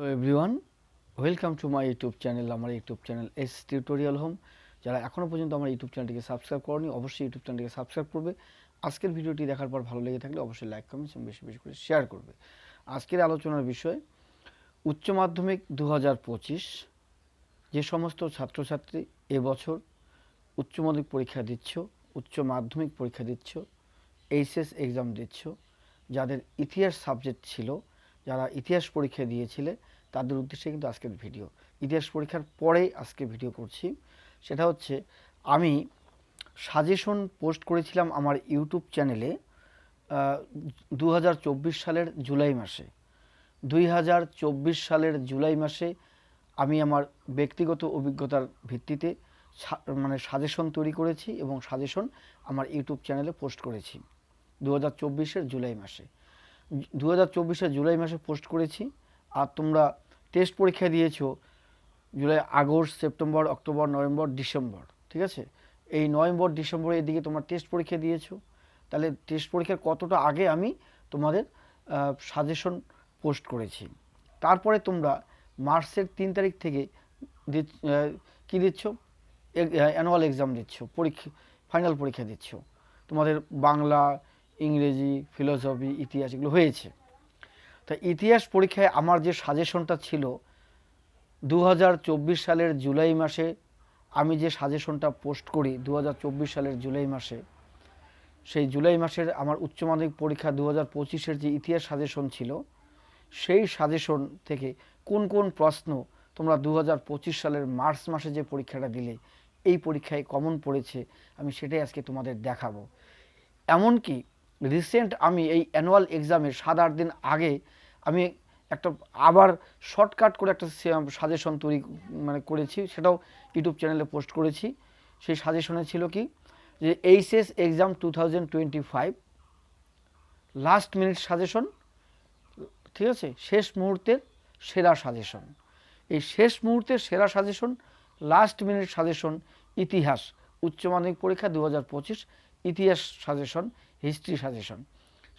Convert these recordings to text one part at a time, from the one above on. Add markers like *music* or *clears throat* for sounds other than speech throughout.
Hello everyone welcome to my YouTube channel আমার YouTube channel S tutorial home যারা এখনও পর্যন্ত আমার ইউটিউব চ্যানেলটিকে সাবস্ক্রাইব করনি, অবশ্যই ইউটিউব চ্যানেলটিকে সাবস্ক্রাইব করবে। আজকের ভিডিওটি দেখার পর ভালো লেগে থাকলে অবশ্যই লাইক কমেন্টস এবং বেশি বেশি করে শেয়ার করবে। আজকের আলোচনার বিষয়, উচ্চ মাধ্যমিক দু হাজার পঁচিশ, যে সমস্ত ছাত্রছাত্রী এবছর উচ্চ মাধ্যমিক পরীক্ষা দিচ্ছ, উচ্চ মাধ্যমিক পরীক্ষা দিচ্ছ এইচএস এক্সাম দিচ্ছ, যাদের ইতিহাস সাবজেক্ট ছিল যারা ইতিহাস পরীক্ষা দিয়েছিলে, তাদের উদ্দেশ্যে কিন্তু আজকের ভিডিও। ইতিহাস পরীক্ষার পরে আজকে ভিডিও করছি। সেটা হচ্ছে, আমি সাজেশন পোস্ট করেছিলাম আমার ইউটিউব চ্যানেলে দু হাজার চব্বিশ সালের জুলাই মাসে। দুই হাজার চব্বিশ সালের জুলাই মাসে আমি আমার ব্যক্তিগত অভিজ্ঞতার ভিত্তিতে মানে সাজেশন তৈরি করেছি এবং সাজেশন আমার ইউটিউব চ্যানেলে পোস্ট করেছি। দু হাজার জুলাই মাসে। দু হাজার জুলাই মাসে পোস্ট করেছি আর তোমরা টেস্ট পরীক্ষা দিয়েছ July, August, September, October, November, December, ঠিক আছে? এই নভেম্বর ডিসেম্বর এদিকে তোমরা টেস্ট পরীক্ষা দিয়েছ। তাহলে টেস্ট পরীক্ষার কতটা আগে আমি তোমাদের সাজেশন পোস্ট করেছি। তারপরে তোমরা মার্চের তিন তারিখ থেকে কি দিচ্ছ? অ্যানুয়াল এক্সাম দিচ্ছ, পরীক্ষা ফাইনাল পরীক্ষা দিচ্ছ। তোমাদের বাংলা ইংরেজি ফিলোসফি ইতিহাস এগুলো হয়েছে। তা ইতিহাস পরীক্ষায় আমার যে সাজেশনটা ছিল দু হাজার চব্বিশ সালের জুলাই মাসে আমি যে সাজেশনটা পোস্ট করি দু হাজার চব্বিশ সালের জুলাই মাসে, সেই জুলাই মাসের আমার উচ্চ মাধ্যমিক পরীক্ষা দু হাজার পঁচিশের যে ইতিহাস সাজেশন ছিল, সেই সাজেশন থেকে কোন কোন প্রশ্ন তোমরা দু হাজার পঁচিশ সালের মার্চ মাসে যে পরীক্ষাটা দিলে, এই পরীক্ষায় কমন পড়েছে, আমি সেটাই আজকে তোমাদের দেখাবো। এমনকি রিসেন্ট আমি এই অ্যানুয়াল এক্সামের সাত আট দিন আগে আমি একটা আবার শর্টকাট করে একটা সাজেশন তৈরি মানে করেছি, সেটাও ইউটিউব চ্যানেলে পোস্ট করেছি। সেই সাজেশনে ছিল কি? যে HS exam two thousand twenty five last minute suggestion ঠিক আছে? শেষ মুহূর্তের সেরা সাজেশন এই শেষ মুহূর্তের সেরা সাজেশন লাস্ট মিনিট সাজেশন ইতিহাস, উচ্চ মাধ্যমিক পরীক্ষা দু হাজার পঁচিশ, ইতিহাস সাজেশন হিস্ট্রি সাজেশন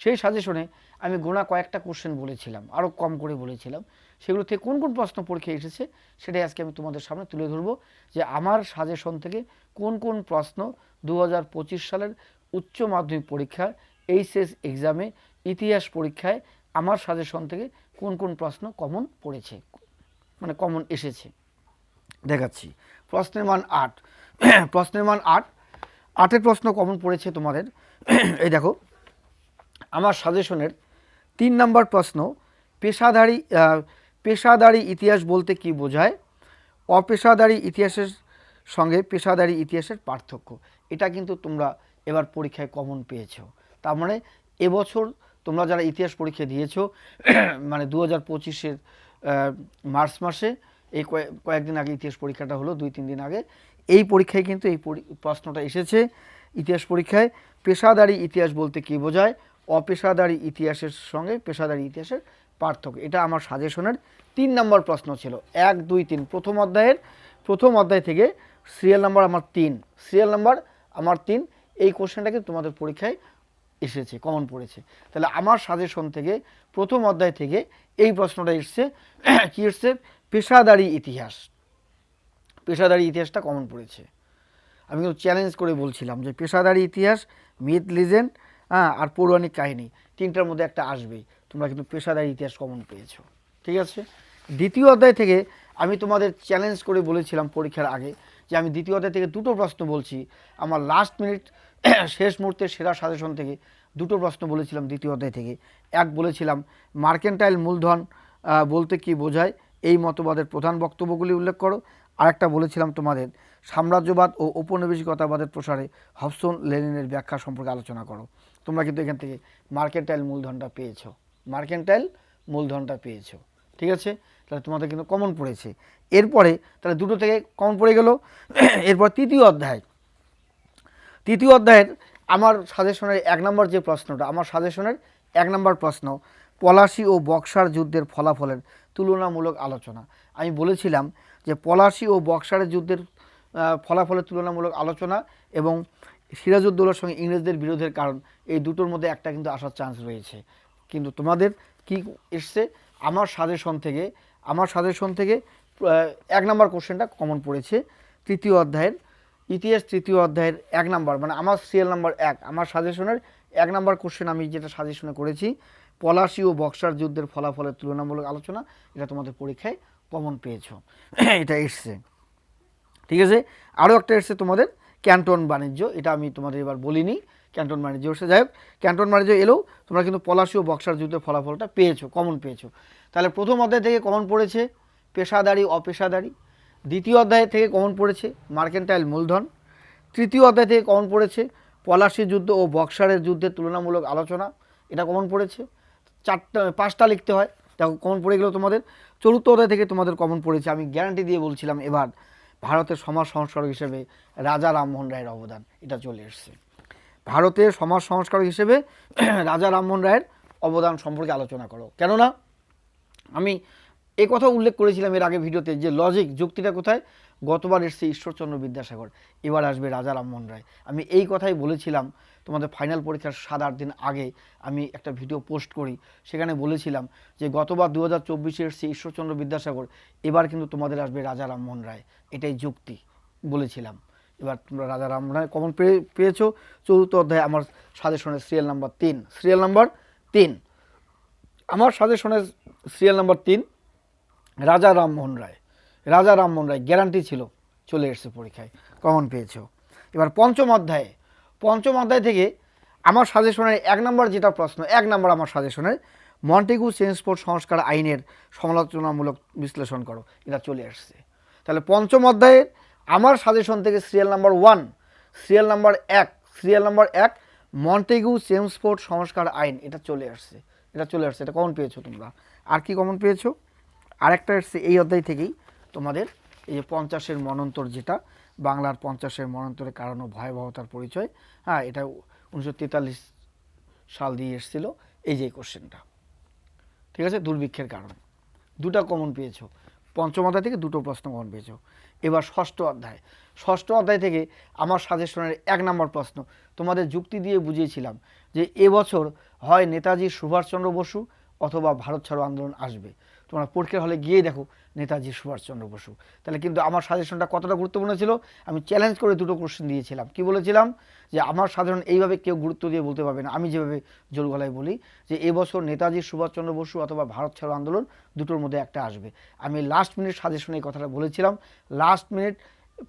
সেই সাজেশনে আমি গোনা কয়েকটা কোশ্চেন বলেছিলাম আরও কম করে বলেছিলাম। সেগুলো থেকে কোন কোন প্রশ্ন পরীক্ষায় এসেছে সেটাই আজকে আমি তোমাদের সামনে তুলে ধরবো যে আমার সাজেশন থেকে কোন কোন প্রশ্ন দু হাজার পঁচিশ সালের উচ্চ মাধ্যমিক পরীক্ষা এইচএস এক্সামে ইতিহাস পরীক্ষায় আমার সাজেশন থেকে কোন কোন প্রশ্ন কমন পড়েছে মানে কমন এসেছে। দেখাচ্ছি। প্রশ্নের মান আট। *clears throat* প্রশ্নের মান আট। আটের প্রশ্ন কমন পড়েছে তোমাদের। এই দেখো, আমার সাজেশনের তিন নম্বর প্রশ্ন, পেশাদারি পেশাদারি ইতিহাস বলতে কি বোঝায়? অপেশাদারি ইতিহাসের সঙ্গে পেশাদারি ইতিহাসের পার্থক্য। এটা কিন্তু তোমরা এবার পরীক্ষায় কমন পেয়েছ। তার মানে এবছর তোমরা যারা ইতিহাস পরীক্ষা দিয়েছ *clears throat* মানে দু হাজার পঁচিশের মার্চ মাসে এই কয়ে- কয়েকদিন আগে ইতিহাস পরীক্ষাটা হলো, দুই, তিন দিন আগে। এই পরীক্ষায় কিন্তু এই প্রশ্নটা এসেছে ইতিহাস পরীক্ষায়। পেশাদারি ইতিহাস বলতে কী বোঝায়? অপেশাদারি ইতিহাসের সঙ্গে পেশাদারি ইতিহাসের পার্থক্য। এটা আমার সাজেশনের তিন নম্বর প্রশ্ন ছিল। এক, দুই, তিন, প্রথম অধ্যায়ের, প্রথম অধ্যায় থেকে সিরিয়াল নাম্বার আমার তিন। সিরিয়াল নাম্বার আমার তিন। এই কোশ্চেনটা কিন্তু তোমাদের পরীক্ষায় এসেছে কমন পড়েছে। তাহলে আমার সাজেশন থেকে, প্রথম অধ্যায় থেকে এই প্রশ্নটা এসছে, *clears throat* কি এসছে? পেশাদারি ইতিহাস। পেশাদারি ইতিহাসটা কমন পড়েছে। আমি কিন্তু চ্যালেঞ্জ করে বলছিলাম যে পেশাদারি ইতিহাস মিথ লিজেন্ড হ্যাঁ আর পৌরাণিক কাহিনী, তিনটার মধ্যে একটা আসবেই। তোমরা কিন্তু পেশাদারি ইতিহাস কমন পেয়েছ। ঠিক আছে? দ্বিতীয় অধ্যায় থেকে আমি তোমাদের চ্যালেঞ্জ করে বলেছিলাম পরীক্ষার আগে যে আমি দ্বিতীয় অধ্যায় থেকে দুটো প্রশ্ন বলছি। আমার লাস্ট মিনিট *coughs* শেষ মুহূর্তের সেরা সাজেশন থেকে দুটো প্রশ্ন বলেছিলাম দ্বিতীয় থেকে। এক বলেছিলাম, মার্কেন্টাইল মূলধন বলতে কি বোঝায়? এই মতবাদের প্রধান বক্তব্যগুলি উল্লেখ করো। আরেকটা বলেছিলাম তোমাদের, সাম্রাজ্যবাদ ও ঔপনিবেশিকতাবাদের প্রসারে হবসন লেনিনের ব্যাখ্যা সম্পর্কে আলোচনা করো। তোমরা কিন্তু এখান থেকে মার্কেন্টাইল মূলধনটা পেয়েছ। মার্কেন্টাইল মূলধনটা পেয়েছ। ঠিক আছে? তাহলে তোমাদের কিন্তু কমন পড়েছে। এরপরে তাহলে দুটো থেকে কমন পড়ে গেল। এরপর তৃতীয় অধ্যায়। তৃতীয় অধ্যায়ের আমার সাজেশনের এক নম্বর যে প্রশ্নটা, আমার সাজেশনের এক নম্বর প্রশ্ন, পলাশি ও বক্সার যুদ্ধের ফলাফলের তুলনামূলক আলোচনা। আমি বলেছিলাম যে পলাশি ও বক্সারের যুদ্ধের ফলাফলের তুলনামূলক আলোচনা এবং সিরাজউদ্দৌলার সঙ্গে ইংরেজদের বিরোধের কারণ, এই দুটোর মধ্যে একটা কিন্তু আসার চান্স রয়েছে। কিন্তু তোমাদের কি এসছে? আমার সাজেশন থেকে আমার সাজেশন থেকে এক নাম্বার কোশ্চেনটা কমন পড়েছে, তৃতীয় অধ্যায়ের, ইতিহাস তৃতীয় অধ্যায়ের এক নাম্বার মানে আমার সিএল নাম্বার এক। আমার সাজেশনের এক নাম্বার কোশ্চেন আমি যেটা সাজেশনে করেছি, পলাশি ও বক্সার যুদ্ধের ফলাফলের তুলনামূলক আলোচনা, এটা তোমাদের পরীক্ষায় কমন পেয়েছ। *clears throat* এটা এসছে। ঠিক আছে? আরও একটা এসছে তোমাদের, ক্যান্টন বাণিজ্য, এটা আমি তোমাদের এবার বলিনি। ক্যান্টন বাণিজ্য এসে যাই হোক, ক্যান্টন বাণিজ্য এলেও তোমরা কিন্তু পলাশি ও বক্সার যুদ্ধের ফলাফলটা পেয়েছ কমন পেয়েছ। তাহলে প্রথম অধ্যায় থেকে কমন পড়েছে পেশাদারি, অপেশাদারি। দ্বিতীয় অধ্যায় থেকে কমন পড়েছে মার্কেন্টাইল মূলধন। তৃতীয় অধ্যায় থেকে কমন পড়েছে পলাশি যুদ্ধ ও বক্সারের যুদ্ধের তুলনামূলক আলোচনা। এটা কমন পড়েছে। চারটা, পাঁচটা লিখতে হয়। দেখো কমন পড়ে গেলো তোমাদের চতুর্থ অধ্যায় থেকে তোমাদের কমন পড়েছে। আমি গ্যারান্টি দিয়ে বলছিলাম এবার ভারতের সমাজ সংস্কারক হিসেবে রাজা রামমোহন রায়ের অবদান। এটা চলে এসছে। ভারতের সমাজ সংস্কারক হিসেবে *clears throat* রাজা রামমোহন রায়ের অবদান সম্পর্কে আলোচনা করো। কেননা, আমি এ কথা উল্লেখ করেছিলাম এর আগে ভিডিওতে যে লজিক যুক্তিটা কোথায়? গতবার এসছে ঈশ্বরচন্দ্র বিদ্যাসাগর, এবার আসবে রাজা রামমোহন রায়। আমি এই কথাই বলেছিলাম, তোমাদের ফাইনাল পরীক্ষার সাত আট দিন আগে আমি একটা ভিডিও পোস্ট করি, সেখানে বলেছিলাম যে গতবার দু হাজার চব্বিশে এসছে ঈশ্বরচন্দ্র বিদ্যাসাগর, এবার কিন্তু তোমাদের আসবে রাজা রামমোহন রায়। এটাই যুক্তি, বলেছিলাম। এবার তোমরা রাজা রামমোহন রায় কমন পেয়ে, পেয়েছ। চতুর্থ অধ্যায়, আমার সাজেশনের সিরিয়াল নাম্বার তিন। সিরিয়াল নাম্বার তিন। আমার সাজেশনের সিরিয়াল নাম্বার তিন, রাজা রামমোহন রায়। রাজা রামমোহন রায় গ্যারান্টি ছিল, চলে এসছে পরীক্ষায়, কমন পেয়েছ। এবার পঞ্চম অধ্যায়ে। পঞ্চম অধ্যায় থেকে আমার সাজেশনের এক নম্বর যেটা প্রশ্ন, এক নম্বর আমার সাজেশনের মন্টেগু চেঞ্জপোর্ট সংস্কার আইনের সমালোচনামূলক বিশ্লেষণ করো, এটা চলে আসছে তাহলে পঞ্চম অধ্যায়ের আমার সাজেশন থেকে serial number one serial number এক সিরিয়াল নাম্বার এক মন্টেগু চেমসপোর্ট সংস্কার আইন, এটা চলে আসছে। এটা চলে আসছে, এটা কমন পেয়েছ তোমরা। আর কি কমন পেয়েছ? আরেকটা এসছে এই অধ্যায় থেকেই তোমাদের, এই যে পঞ্চাশের মনন্তর যেটা, বাংলার পঞ্চাশের মনন্তরের কারণ ভয়াবহতার পরিচয়। হ্যাঁ এটা উনিশশো তেতাল্লিশ সাল দিয়ে এসেছিল, এই যে কোশ্চেনটা ঠিক আছে? দুর্ভিক্ষের কারণ। দুটা কমন পেয়েছ। পঞ্চম অধ্যায় থেকে দুটো প্রশ্ন কমন পেয়েছ। এবার ষষ্ঠ অধ্যায়। ষষ্ঠ অধ্যায় থেকে আমার সাজেশনের এক নম্বর প্রশ্ন। তোমাদের যুক্তি দিয়ে বুঝিয়েছিলাম যে এবছর হয় নেতাজি সুভাষচন্দ্র বসু অথবা ভারত ছাড়ো আন্দোলন আসবে। তোমরা পরীক্ষার হলে গিয়ে দেখো নেতাজি সুভাষচন্দ্র বসু। তাহলে কিন্তু আমার সাজেশনটা কতটা গুরুত্বপূর্ণ ছিল? আমি চ্যালেঞ্জ করে দুটো কোশ্চেন দিয়েছিলাম। কি বলেছিলাম? যে আমার সাধারণ এইভাবে কেউ গুরুত্ব দিয়ে বলতে পারবে না। আমি যেভাবে জোর গলায় বলি যে এবছর নেতাজি সুভাষচন্দ্র বসু অথবা ভারত ছাড়ো আন্দোলন দুটোর মধ্যে একটা আসবে। আমি লাস্ট মিনিট সাজেশনে এই কথাটা বলেছিলাম। লাস্ট মিনিট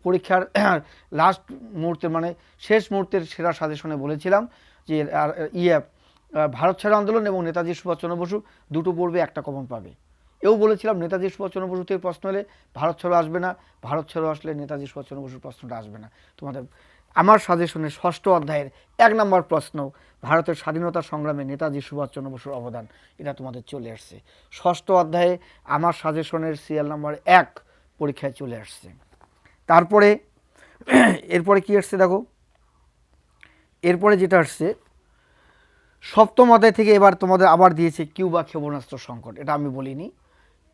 পরীক্ষার *clears throat* লাস্ট মুহূর্তে মানে শেষ মুহূর্তের সেরা সাজেশনে বলেছিলাম যে ইয়ে ভারত ছাড়ো আন্দোলন এবং নেতাজি সুভাষচন্দ্র বসু দুটো পড়বে একটা কমন পাবে। এও বলেছিলাম, নেতাজি সুভাষচন্দ্র বসু থেকে প্রশ্ন এলে ভারত ছাড়ো আসবে না, ভারত ছাড়ো আসলে নেতাজি সুভাষচন্দ্র বসুর প্রশ্নটা আসবে না। তোমাদের, আমার সাজেশনের ষষ্ঠ অধ্যায়ের এক নম্বর প্রশ্ন, ভারতের স্বাধীনতা সংগ্রামে নেতাজি সুভাষচন্দ্র বসুর অবদান, এটা তোমাদের চলে আসছে। ষষ্ঠ অধ্যায়ে আমার সাজেশনের সিরিয়াল নাম্বার এক পরীক্ষায় চলে আসছে। তারপরে, এরপরে কি আসছে দেখো? এরপরে যেটা আসছে, সপ্তম অধ্যায় থেকে এবার তোমাদের আবার দিয়েছে কিউবা ক্ষেপণাস্ত্র সংকট, এটা আমি বলিনি।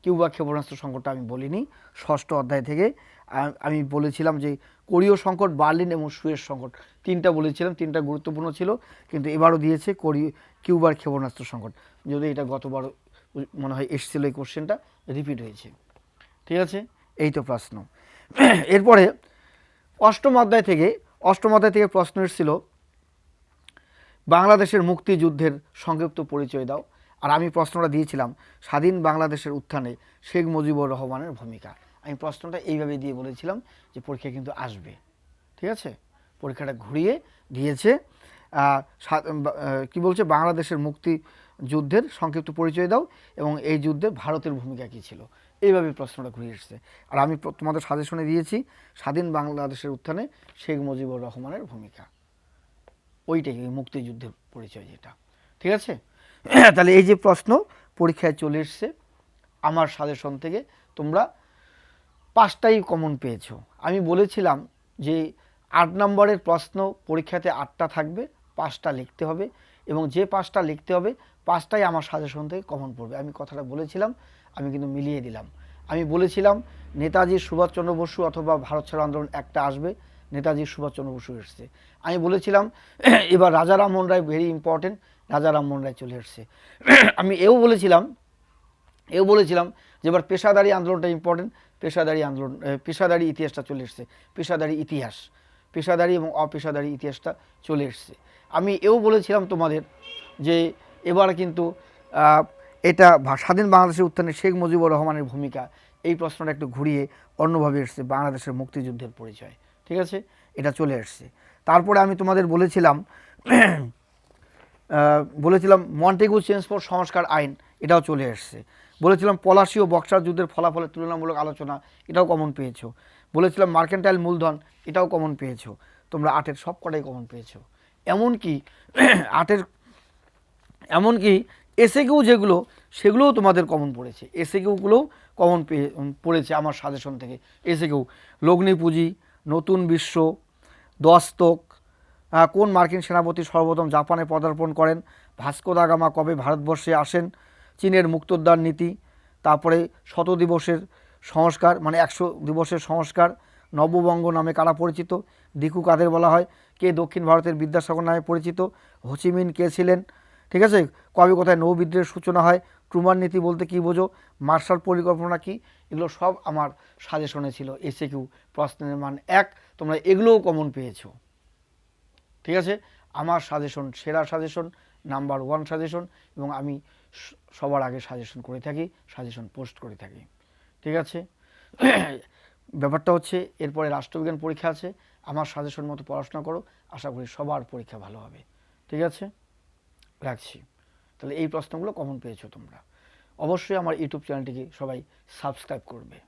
কিউবা ক্ষেপণাস্ত্র সংকটটা আমি বলিনি। ষষ্ঠ অধ্যায় থেকে আমি বলেছিলাম যে কোরীয় সংকট, বার্লিন এবং সুয়েজ সংকট। তিনটা বলেছিলাম, তিনটা গুরুত্বপূর্ণ ছিল, কিন্তু এবারও দিয়েছে কোরীয় কিউবার ক্ষেপণাস্ত্র সংকট। যদি এটা গতবার মনে হয় এসেছিল এই কোশ্চেনটা রিপিট হয়েছে। ঠিক আছে? এই তো প্রশ্ন। এরপরে অষ্টম অধ্যায় থেকে, অষ্টম অধ্যায় থেকে প্রশ্ন এসেছিল, বাংলাদেশের মুক্তিযুদ্ধের সংক্ষিপ্ত পরিচয় দাও। আর আমি প্রশ্নটা দিয়েছিলাম স্বাধীন বাংলাদেশের উত্থানে শেখ মুজিবুর রহমানের ভূমিকা। আমি প্রশ্নটা এইভাবে দিয়ে বলেছিলাম যে পরীক্ষা কিন্তু আসবে। ঠিক আছে? পরীক্ষাটা ঘুরিয়ে দিয়েছে। কি বলছে? বাংলাদেশের মুক্তি যুদ্ধের সংক্ষিপ্ত পরিচয় দাও এবং এই যুদ্ধে ভারতের ভূমিকা কী ছিল? এইভাবে প্রশ্নটা ঘুরিয়ে এসছে। আর আমি তোমাদের সাজেশনে দিয়েছি, স্বাধীন বাংলাদেশের উত্থানে শেখ মুজিবুর রহমানের ভূমিকা। ওইটাই, ওই মুক্তিযুদ্ধের পরিচয় যেটা। ঠিক আছে? *coughs* তাহলে এই যে প্রশ্ন পরীক্ষায় চলে এসছে, আমার সাজেশন থেকে তোমরা পাঁচটাই কমন পেয়েছ। আমি বলেছিলাম যে আট নম্বরের প্রশ্ন পরীক্ষাতে আটটা থাকবে, পাঁচটা লিখতে হবে এবং যে পাঁচটা লিখতে হবে, পাঁচটাই আমার সাজেশন থেকে কমন পড়বে। আমি কথাটা বলেছিলাম, আমি কিন্তু মিলিয়ে দিলাম। আমি বলেছিলাম নেতাজি সুভাষচন্দ্র বসু অথবা ভারত ছাড়ো আন্দোলন একটা আসবে, নেতাজি সুভাষচন্দ্র বসু এসছে। আমি বলেছিলাম *coughs* এবার রাজা রামমোহন রায় ভেরি ইম্পর্টেন্ট রাজা রামমোহন রায় চলে এসছে। আমি এও বলেছিলাম এও বলেছিলাম যে এবার পেশাদারি আন্দোলনটা ইম্পর্টেন্ট পেশাদারি আন্দোলন পেশাদারি ইতিহাসটা চলে এসছে, পেশাদারি ইতিহাস, পেশাদারি এবং অপেশাদারি ইতিহাসটা চলে এসছে। আমি এও বলেছিলাম তোমাদের যে এবার কিন্তু এটা স্বাধীন বাংলাদেশের উত্থানে শেখ মুজিবুর রহমানের ভূমিকা, এই প্রশ্নটা একটু ঘুরিয়ে অন্যভাবে এসছে বাংলাদেশের মুক্তিযুদ্ধের পরিচয়, ঠিক আছে? এটা চলে এসছে। তারপরে আমি তোমাদের বলেছিলাম বলেছিলাম মন্টেগু চেঞ্জ ফর সংস্কার আইন, এটাও চলে এসছে। বলেছিলাম পলাশি ও বক্সার যুদ্ধের ফলাফলের তুলনামূলক আলোচনা, এটাও কমন পেয়েছ। বলেছিলাম মার্কেন্টাইল মূলধন, এটাও কমন পেয়েছ। তোমরা আটের সব কটাই কমন পেয়েছ। এমনকি, *clears throat* আটের, এমনকি এসে কেউ যেগুলো, সেগুলোও তোমাদের কমন পড়েছে। এসে কেউগুলোও কমন পেয়ে পড়েছে আমার সাজেশন থেকে। এসে কেউ লগ্নি পুঁজি নতুন বিশ্ব, দস্তক কোন মার্কিন সেনাপতি সর্বপ্রথম জাপানে পদার্পণ করেন? ভাস্কো দা গামা কবে ভারতবর্ষে আসেন? চীনের মুক্তোদ্দার নীতি, তারপরে শত দিবসের সংস্কার মানে একশো দিবসের সংস্কার, নববঙ্গ নামে কারা পরিচিত? দিকু কাদের বলা হয়? কে দক্ষিণ ভারতের বিদ্যাসাগর নামে পরিচিত? হোচিমিন কে ছিলেন? ঠিক আছে? কবে কোথায় নৌ বিদ্রোহের সূচনা হয়? ট্রুমার নীতি বলতে কী বোঝো? মার্শাল পরিকল্পনা কি? এগুলো সব আমার সাজেশনে ছিল। এসে কিউ প্রশ্নের মান এক, তোমরা এগুলোও কমন পেয়েছ। ঠিক আছে? আমার সাজেশন সেরা সাজেশন নাম্বার ওয়ান সাজেশন এবং আমি সবার আগে সাজেশন করে থাকি সাজেশন পোস্ট করে থাকি। ঠিক আছে? *clears throat* ব্যাপারটা হচ্ছে, এরপরে রাষ্ট্রবিজ্ঞান পরীক্ষা আছে, আমার সাজেশন মতো পড়াশোনা করো, আশা করি সবার পরীক্ষা ভালো হবে। ঠিক আছে? রাখছি। তাহলে এই প্রশ্নগুলো কমন পেয়েছ তোমরা। অবশ্যই আমার ইউটিউব চ্যানেলটিকে সবাই সাবস্ক্রাইব করবে।